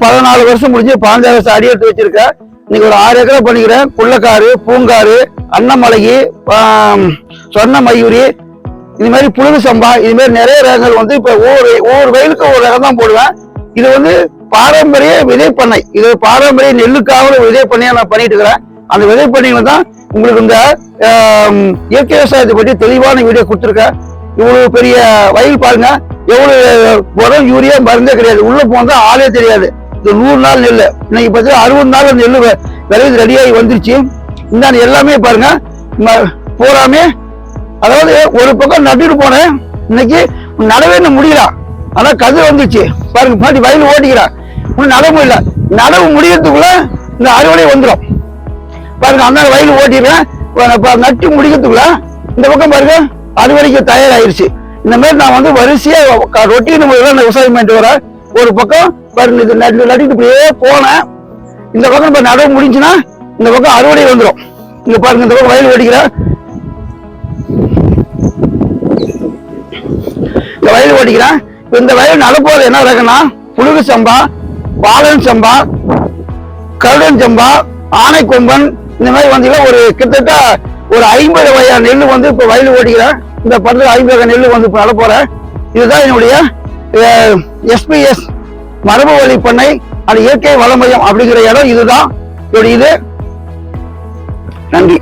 பதினாலு வருஷம் முடிஞ்சு பாஞ்சாறு வருஷம் அடி எடுத்து வச்சிருக்கேன் இன்னைக்கு ஒரு ஆறு ஏக்கரை பண்ணிக்கிறேன். குள்ளக்காரு பூங்காரு அன்னமலகி சொன்ன மயூரி இது மாதிரி புழுகு சம்பா இது மாதிரி நிறைய ரகங்கள் வந்து இப்ப ஒவ்வொரு ஒவ்வொரு வயலுக்கு ஒரு ரகம் தான் போடுவேன். இது வந்து பாரம்பரிய விதை பண்ணை இது பாரம்பரிய நெல்லுக்காக ஒரு விதை பண்ணையா நான் பண்ணிட்டு இருக்கிறேன். அந்த விதை பண்ணையில தான் உங்களுக்கு இந்த இயற்கை விவசாயத்தை பற்றி தெளிவான வீடியோ கொடுத்துருக்கேன். இவ்வளவு பெரிய வயல் பாருங்க. எவ்வளவு உரம் யூரியா மருந்தே கிடையாது. உள்ள போனா ஆளே தெரியாது. இது நூறு நாள் நெல் இன்னைக்கு பார்த்தீங்கன்னா அறுபது நாள் நெல் விளைவு ரெடியாகி வந்துருச்சு. இந்த எல்லாமே பாருங்க. போறாமே. அதாவது ஒரு பக்கம் நட்டுட்டு போனேன். இன்னைக்கு நடவே முடியலாம் முடியல. ஆனா கதிர் வந்துச்சு. பாருங்க பாட்டி வயல் ஓட்டிக்கிறான் இன்னும் நடவும் இல்லை நடவு முடியறதுக்குள்ள இந்த அறுவடை வந்துடும் பாருங்க அந்த வயல் ஓட்டிடுறேன் நட்டு முடிக்கிறதுக்குள்ள இந்த பக்கம் பாருங்க அறுவடைக்கு தயாராயிருச்சு. இந்த மாதிரி நான் வந்து வரிசையா ரொட்டீன் முறையில் நான் விவசாயம் பண்ணிட்டு வரேன். ஒரு பக்கம் பாருங்க இது நட்டு நட்டுட்டு இப்படியே போனேன். இந்த பக்கம் இப்ப நடவு முடிஞ்சுன்னா இந்த பக்கம் அறுவடை வந்துடும் இங்க பாருங்க இந்த பக்கம் வயல் ஓடிக்கிறேன் இந்த வயல் ஓட்டிக்கிறேன் இந்த வயல் நடப்போது என்ன ரகம்னா புழுகு சம்பா பாலன் சம்பா கருடன் சம்பா ஆனைக்கொம்பன் இந்த மாதிரி வந்தீங்கன்னா ஒரு கிட்டத்தட்ட ஒரு ஐம்பது வகையான நெல் வந்து இப்போ வயல் ஓடிக்கிறேன் இந்த படத்துல ஐம்பது வகை நெல் வந்து இப்போ நட இதுதான் என்னுடைய எஸ்பிஎஸ் மரபு வழி பண்ணை அது இயற்கை வள மையம் அப்படிங்கிற இடம் இதுதான். இது. நன்றி.